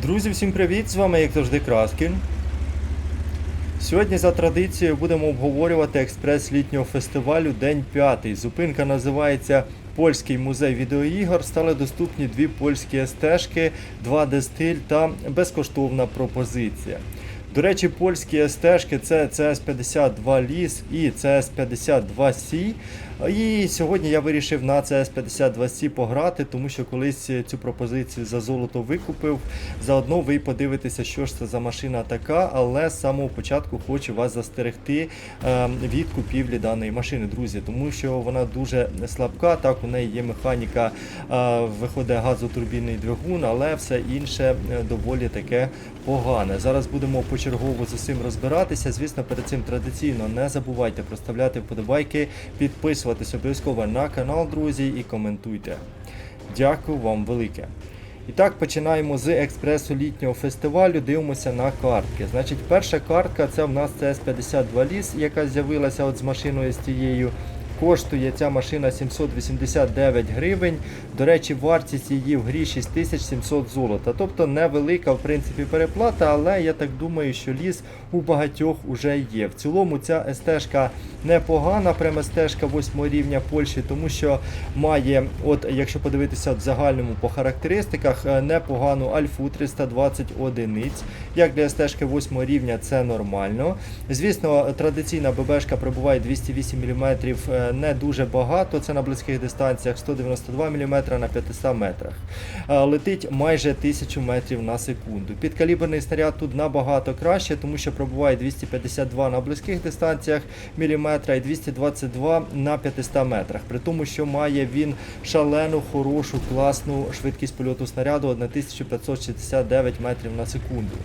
Друзі, всім привіт! З вами, як завжди, Краскін. Сьогодні за традицією будемо обговорювати експрес літнього фестивалю День 5. Зупинка називається Польський музей відеоігор. Стали доступні дві польські СТ-шки, 2D стиль та безкоштовна пропозиція. До речі, польські СТ-шки це CS52 ліс і CS52C. І сьогодні я вирішив на CS52C пограти, тому що колись цю пропозицію за золото викупив. Заодно ви подивитеся, що ж це за машина така, але з самого початку хочу вас застерегти е, від купівлі даної машини, друзі, тому що вона дуже слабка. Так, у неї є механіка, е, виходить газотурбінний двигун, але все інше е, доволі таке погане. Зараз будемо почергово з усім розбиратися. Звісно, перед цим традиційно не забувайте проставляти вподобайки, підписуватись обов'язково на канал, друзі, і коментуйте. Дякую вам велике. І так, починаємо з експресу літнього фестивалю. Дивимося на картки. Значить, перша картка це в нас CS52 ліс, яка з'явилася от з машиною з тією. Коштує ця машина 789 гривень. До речі, вартість її в грі 6700 золота. Тобто невелика, в принципі, переплата, але я так думаю, що ліс у багатьох уже є. В цілому ця СТ-шка непогана, прямо СТ-шка 8 рівня Польщі, тому що має, от якщо подивитися в загальному по характеристиках, е, непогану альфу 320 одиниць. Як для СТ-шки 8 рівня це нормально. Звісно, традиційна ББшка прибуває 208 мм не дуже багато. Це на близьких дистанціях 192 мм на 500 метрах. Е, Летить майже 1000 метрів на секунду. Підкаліберний снаряд тут набагато краще, тому що пробуває 252 на близьких дистанціях міліметра і 222 на 500 метрах. При тому, що має він шалену, хорошу, класну швидкість польоту снаряду 1569 метрів на секунду.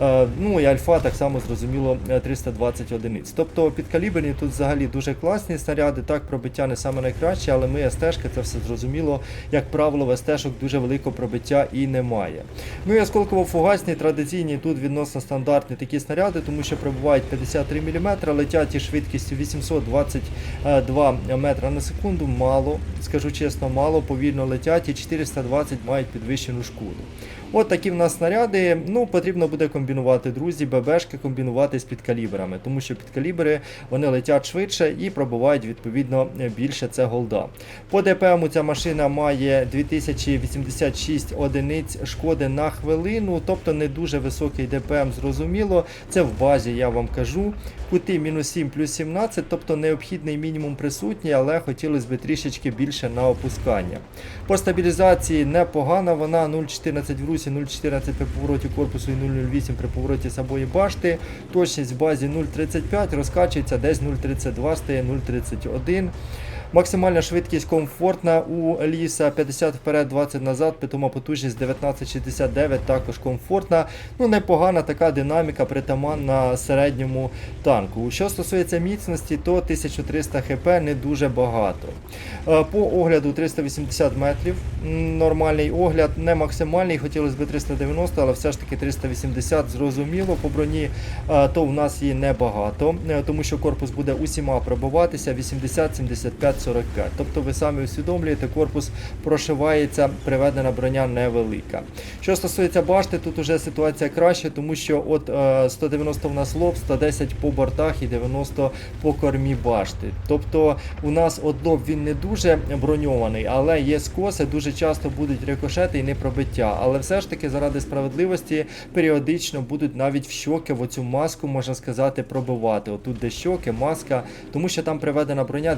Е, Ну і альфа так само зрозуміло е, 320 одиниць. Тобто підкаліберні тут взагалі дуже класні снаряди. Так, пробиття не саме найкраще, але ми СТ-шки, це все зрозуміло. Як правило, в СТ-шок дуже великого пробиття і немає. Ну і осколково-фугасні традиційні тут відносно стандартні такі снаряди, тому що пробувають 53 мм, летять із швидкістю 822 метра на секунду. Мало, скажу чесно, мало, повільно летять і 420 мають підвищену шкоду. От такі в нас снаряди. Ну, потрібно буде комбінувати, друзі, ББшки комбінувати з підкаліберами, тому що підкалібери вони летять швидше і пробувають відповідно більше це голда. По ДПМу ця машина має 2086 одиниць шкоди на хвилину, тобто не дуже високий ДПМ, зрозуміло. Це в базі, я вам кажу. Кути мінус 7 плюс 17, тобто необхідний мінімум присутній, але хотілося б трішечки більше на опускання. По стабілізації непогана, вона 0,14 в русі, 0,14 при повороті корпусу і 0,08 при повороті самої башти. Точність в базі 0,35, розкачується десь 0,32, стає 0,31. Максимальна швидкість комфортна у ліса 50 вперед, 20 назад, питома потужність 1969 також комфортна. Ну, непогана така динаміка притаманна середньому танку. Що стосується міцності, то 1300 хп не дуже багато. Е, По огляду 380 метрів. Нормальний огляд, не максимальний, хотілося б 390, але все ж таки 380 зрозуміло. По броні е, то в нас її небагато, е, тому що корпус буде усіма пробиватися 80, 75, 45. Тобто ви самі усвідомлюєте, корпус прошивається, приведена броня невелика. Що стосується башти, тут уже ситуація краще, тому що от е, 190 в нас лоб, 110 по бортах і 90 по кормі башти. Тобто у нас от лоб він не дуже броньований, але є скоси, дуже часто будуть рикошети і не пробиття. Але все ж таки, заради справедливості, періодично будуть навіть в щоки в оцю маску, можна сказати, пробивати. Отут де щоки, маска, тому що там приведена броня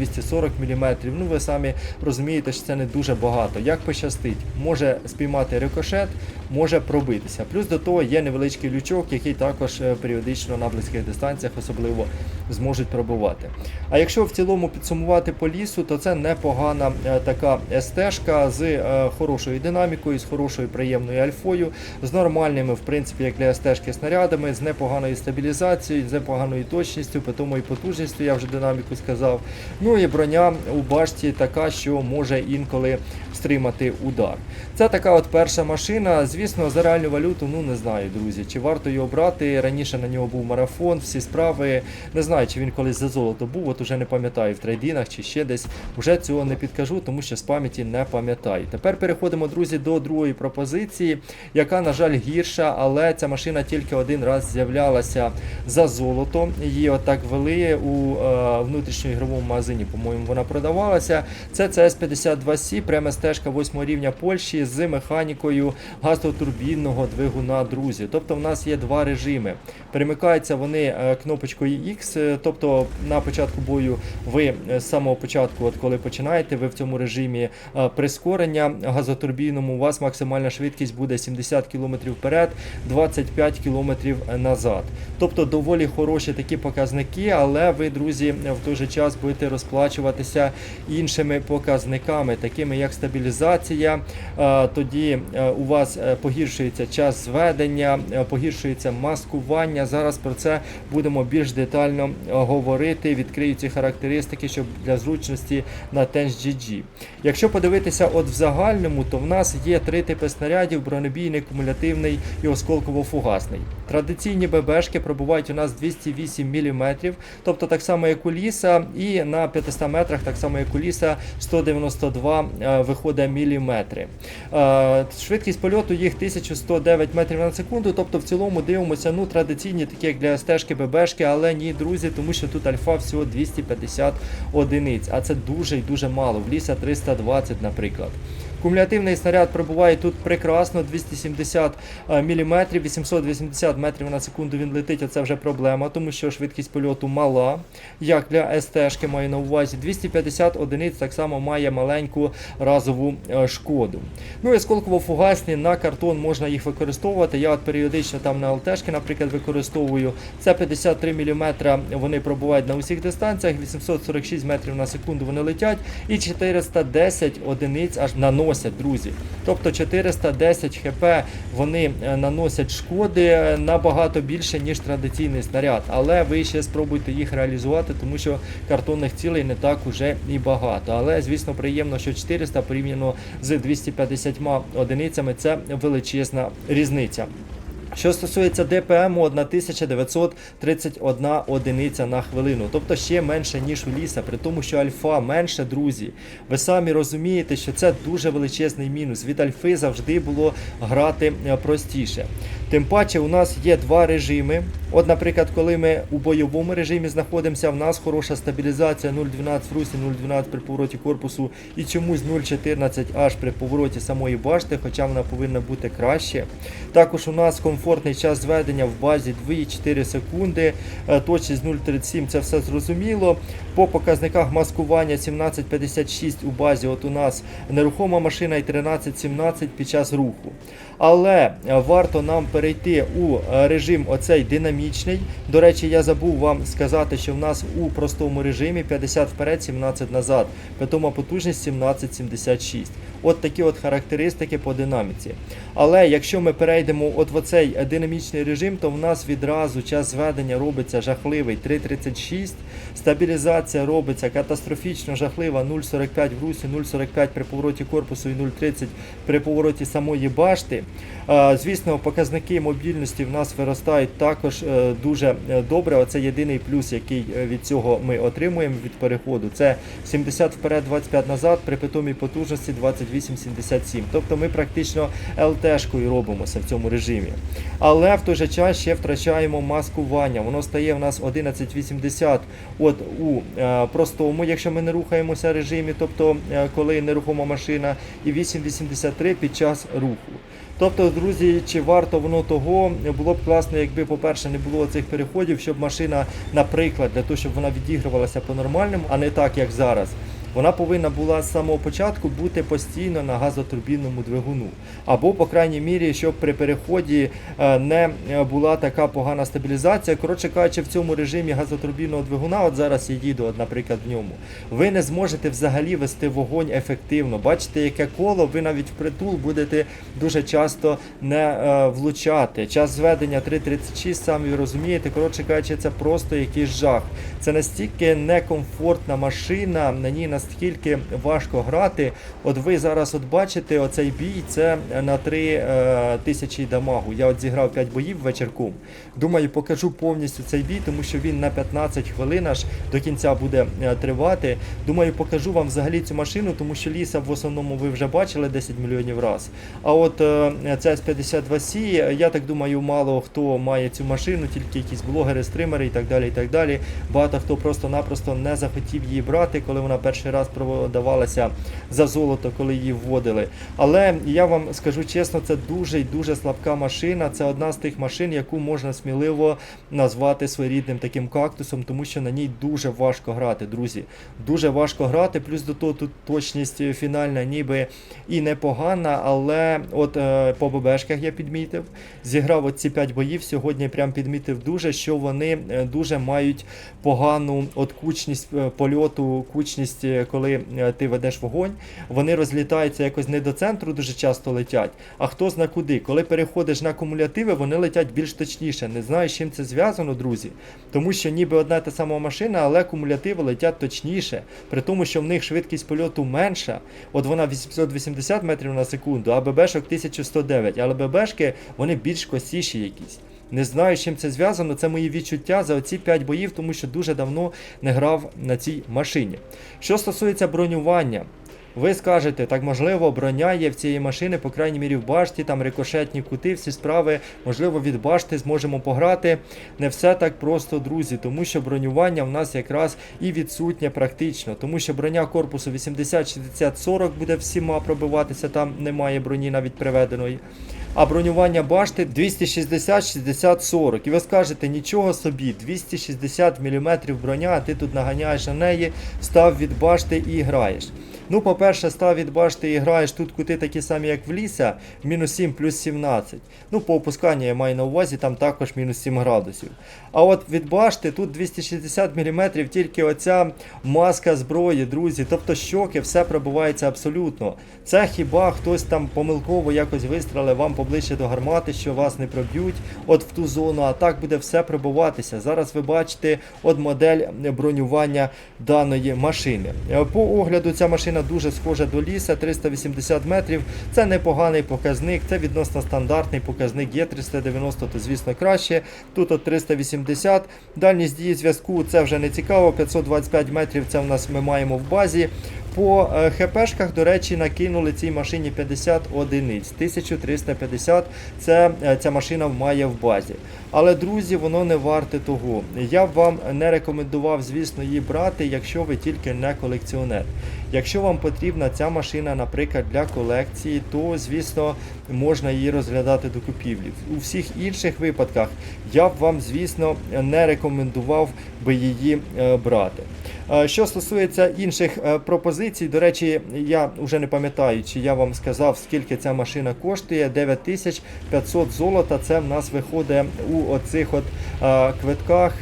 230-240 мм. Ну ви самі розумієте, що це не дуже багато. Як пощастить, може спіймати рикошет, може пробитися. Плюс до того є невеличкий лючок, який також е, періодично на близьких дистанціях особливо зможуть пробувати. А якщо в цілому підсумувати по лісу, то це непогана е, така СТ-шка з е, хорошою динамікою, з хорошою приємною альфою, з нормальними, в принципі, як для СТ-шки снарядами, з непоганою стабілізацією, з непоганою точністю, питомою потужністю, я вже динаміку сказав. Ну і броня у башті така, що може інколи стримати удар. Це така от перша машина. Звісно, звісно, за реальну валюту, ну не знаю, друзі, чи варто його брати. Раніше на нього був марафон, всі справи. Не знаю, чи він колись за золото був, от уже не пам'ятаю в трейдинах чи ще десь. Уже цього не підкажу, тому що з пам'яті не пам'ятаю. Тепер переходимо, друзі, до другої пропозиції, яка, на жаль, гірша, але ця машина тільки один раз з'являлася за золото. Її отак вели у е, внутрішньоігровому магазині, по-моєму, вона продавалася. Це CS52C, пряма стежка 8 рівня Польщі з механікою газотурбінного двигуна, друзі. Тобто в нас є два режими. Перемикаються вони е, кнопочкою X, е, тобто на початку бою ви е, з самого початку, от коли починаєте, ви в цьому режимі прискорення газотурбінному, у вас максимальна швидкість буде 70 км вперед, 25 км назад. Тобто доволі хороші такі показники, але ви, друзі, в той же час будете розплачуватися іншими показниками, такими як стабілізація. Тоді у вас погіршується час зведення, е, погіршується маскування. Зараз про це будемо більш детально е, говорити. Відкрию ці характеристики, щоб для зручності на TenSGG. Якщо подивитися от в загальному, то в нас є три типи снарядів: бронебійний, кумулятивний і осколково-фугасний. Традиційні ББшки пробувають у нас 208 мм, тобто так само як у ліса, і на 500 метрах, так само як у ліса, 192 е, виходить міліметри. Е, Швидкість польоту їх 1109 метрів на секунду, тобто в цілому дивимося ну, традиційні, такі як для стежки ББшки, але ні, друзі, тому що тут альфа всього 250 одиниць, а це дуже і дуже мало. В ліса 320, наприклад. Кумулятивний снаряд пробуває тут прекрасно, 270 мм, 880 метрів на секунду він летить, а це вже проблема, тому що швидкість польоту мала, як для СТ-шки маю на увазі. 250 одиниць так само має маленьку разову е, шкоду. Ну і сколково-фугасні на картон можна їх використовувати. Я от періодично там на ЛТшки, наприклад, використовую. Це 53 мм, вони пробувають на усіх дистанціях, 846 метрів на секунду вони летять, і 410 одиниць аж наносять, друзі. Тобто 410 хп вони е, наносять шкоди е, набагато більше, ніж традиційний снаряд. Але ви ще спробуйте їх реалізувати, тому що картонних цілей не так уже і багато. Але, звісно, приємно, що 400 порівняно з 250 одиницями це величезна різниця. Що стосується ДПМ, 1931 одиниця на хвилину, тобто ще менше, ніж у ліса, при тому, що альфа менше, друзі. Ви самі розумієте, що це дуже величезний мінус. Від альфи завжди було грати е, простіше. Тим паче, у нас є два режими. От, наприклад, коли ми у бойовому режимі знаходимося, в нас хороша стабілізація 0,12 в русі, 0,12 при повороті корпусу і чомусь 0,14 аж при повороті самої башти, хоча вона повинна бути краще. Також у нас комфортний час зведення в базі 2,4 секунди, е, точність 0,37, це все зрозуміло. По показниках маскування 17,56 у базі. От у нас нерухома машина і 13,17 під час руху. Але варто нам перейти у режим оцей динамічний. До речі, я забув вам сказати, що в нас у простому режимі 50 вперед, 17 назад. Питома потужність 17,76. От такі от характеристики по динаміці. Але якщо ми перейдемо от в оцей динамічний режим, то в нас відразу час зведення робиться жахливий 3,36. Стабілізація робиться катастрофічно жахлива 0,45 в русі, 0,45 при повороті корпусу і 0,30 при повороті самої башти. Звісно, показники мобільності в нас виростають також е, дуже е, добре. Оце єдиний плюс, який е, від цього ми отримуємо від переходу. Це 70 вперед, 25 назад при питомій потужності 28,77. Тобто ми практично ЛТшкою робимося в цьому режимі. Але в той же час ще втрачаємо маскування. Воно стає в нас 11,80 от у е, простому, якщо ми не рухаємося в режимі, тобто е, коли нерухома машина, і 8,83 під час руху. Тобто, друзі, чи варто воно того, було б класно, якби, по-перше, не було цих переходів, щоб машина, наприклад, для того, щоб вона відігрувалася по-нормальному, а не так, як зараз. Вона повинна була з самого початку бути постійно на газотурбінному двигуну. Або, по крайній мірі, щоб при переході е, не була така погана стабілізація. Коротше кажучи, в цьому режимі газотурбінного двигуна, от зараз я їду, от, наприклад, в ньому, ви не зможете взагалі вести вогонь ефективно. Бачите, яке коло, ви навіть впритул будете дуже часто не е, влучати. Час зведення 3.36, самі розумієте, коротше кажучи, це просто якийсь жах. Це настільки некомфортна машина, на ній настільки наскільки важко грати. От ви зараз от бачите оцей бій, це на 3 е, тисячі дамагу. Я от зіграв 5 боїв вечірком. Думаю, покажу повністю цей бій, тому що він на 15 хвилин аж до кінця буде е, тривати. Думаю, покажу вам взагалі цю машину, тому що ліса в основному ви вже бачили 10 мільйонів раз. А от е, ця С-52C, я так думаю, мало хто має цю машину, тільки якісь блогери, стримери і так далі. і так далі. Багато хто просто-напросто не захотів її брати, коли вона перший раз продавалася за золото, коли її вводили. Але я вам скажу чесно, це дуже і дуже слабка машина. Це одна з тих машин, яку можна сміливо назвати своєрідним таким кактусом, тому що на ній дуже важко грати, друзі. Дуже важко грати. Плюс до того тут точність фінальна, ніби і непогана, але от е, по ББшках я підмітив. Зіграв от ці 5 боїв. Сьогодні прям підмітив дуже, що вони е, дуже мають погану от кучність е, польоту, кучність, е, коли е, ти ведеш вогонь. Вони розлітаються якось не до центру, дуже часто летять, а хто зна куди. Коли переходиш на кумулятиви, вони летять більш точніше. Не знаю, з чим це зв'язано, друзі. Тому що ніби одна та сама машина, але кумулятиви летять точніше. При тому, що в них швидкість польоту менша. От вона 880 метрів на секунду, а ББшок 1109. Але ББшки вони більш косіші якісь. Не знаю, з чим це зв'язано. Це мої відчуття за оці 5 боїв, тому що дуже давно не грав на цій машині. Що стосується бронювання. Ви скажете, так можливо, броня є в цієї машини, по крайній мірі в башті, там рикошетні кути, всі справи, можливо, від башти зможемо пограти. Не все так просто, друзі, тому що бронювання в нас якраз і відсутнє практично, тому що броня корпусу 80, 60, 40 буде всіма пробиватися, там немає броні навіть приведеної. А бронювання башти 260, 60, 40. І ви скажете, нічого собі, 260 мм броня, а ти тут наганяєш на неї, став від башти і граєш. Ну, по-перше, став від башти і граєш тут кути такі самі, як в ліса, мінус 7 плюс 17. Ну, по опусканню я маю на увазі, там також мінус 7 градусів. А от від башти тут 260 мм, тільки оця маска зброї, друзі. Тобто щоки, все пробивається абсолютно. Це хіба хтось там помилково якось вистрелив вам поближче до гармати, що вас не проб'ють от в ту зону, а так буде все пробиватися. Зараз ви бачите от модель бронювання даної машини. Е, По огляду ця машина дуже схожа до ліса, 380 метрів. Це непоганий показник, це відносно стандартний показник. Є 390, то звісно краще. Тут от 380. Дальність дії зв'язку це вже не цікаво. 525 метрів це в нас ми маємо в базі. По е, ХПшках, до речі, накинули цій машині 50 одиниць. 1350 це е, ця машина має в базі. Але, друзі, воно не варте того. Я б вам не рекомендував, звісно, її брати, якщо ви тільки не колекціонер. Якщо вам потрібна ця машина, наприклад, для колекції, то, звісно, можна її розглядати до купівлі. У всіх інших випадках я б вам, звісно, не рекомендував би її е, брати. Е, Що стосується інших е, пропозицій, до речі, я вже не пам'ятаю, чи я вам сказав, скільки ця машина коштує. 9500 золота. Це в нас виходить у оцих от е, квитках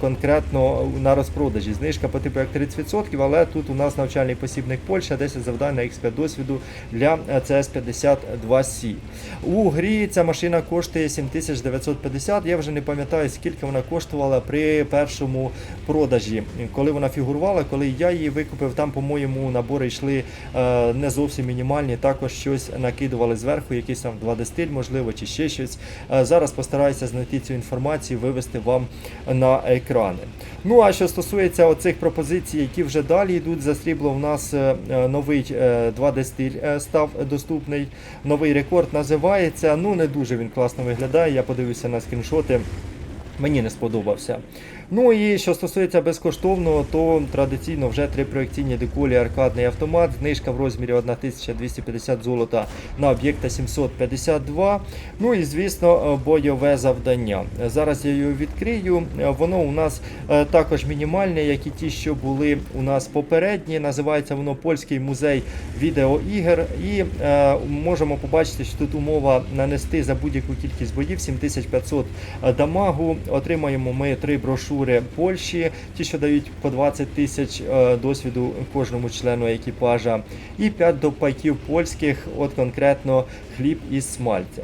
конкретно на розпродажі. Знижка по типу як 30%, але тут у нас навчальний посібник Польща, 10 завдань на X5 досвіду для е, CS52C. У грі ця машина коштує 7950. Я вже не пам'ятаю, скільки вона коштувала при першому продажі, коли вона фігурувала, коли я її викупив, там, по-моєму, набори йшли е, не зовсім мінімальні, також щось накидували зверху, якийсь там 2D-стиль, можливо, чи ще щось. Е, зараз постараюся знайти цю інформацію, вивести вам на екрани. Ну а що стосується оцих пропозицій, які вже далі йдуть за срібло, у нас е, новий е, 2D-стиль е, став доступний. Новий рекорд називається. Ну не дуже він класно виглядає. Я подивився на скріншоти. Мені не сподобався. Ну і що стосується безкоштовного, то традиційно вже три проекційні деколі аркадний автомат, знижка в розмірі 1250 золота на об'єкта 752. Ну і звісно, бойове завдання. Зараз я його відкрию. Воно у нас е, також мінімальне, як і ті, що були у нас попередні. Називається воно Польський музей відеоігр. І е, можемо побачити, що тут умова нанести за будь-яку кількість боїв 7500 дамагу. Отримаємо ми три брошури Польщі, ті, що дають по 20 тисяч е, досвіду кожному члену екіпажа, і 5 допайків польських, от конкретно хліб із смальця.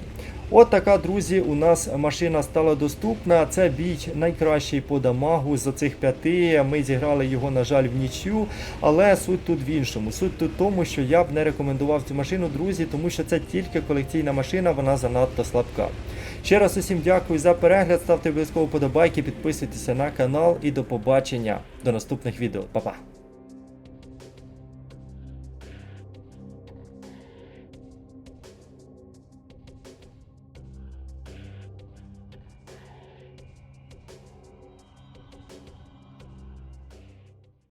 От така, друзі, у нас машина стала доступна. Це бій найкращий по дамагу з оцих п'яти. Ми зіграли його, на жаль, в нічю. Але суть тут в іншому. Суть тут в тому, що я б не рекомендував цю машину, друзі, тому що це тільки колекційна машина, вона занадто слабка. Ще раз усім дякую за перегляд. Ставте обов'язково подобайки, підписуйтеся на канал і до побачення до наступних відео. Па-па!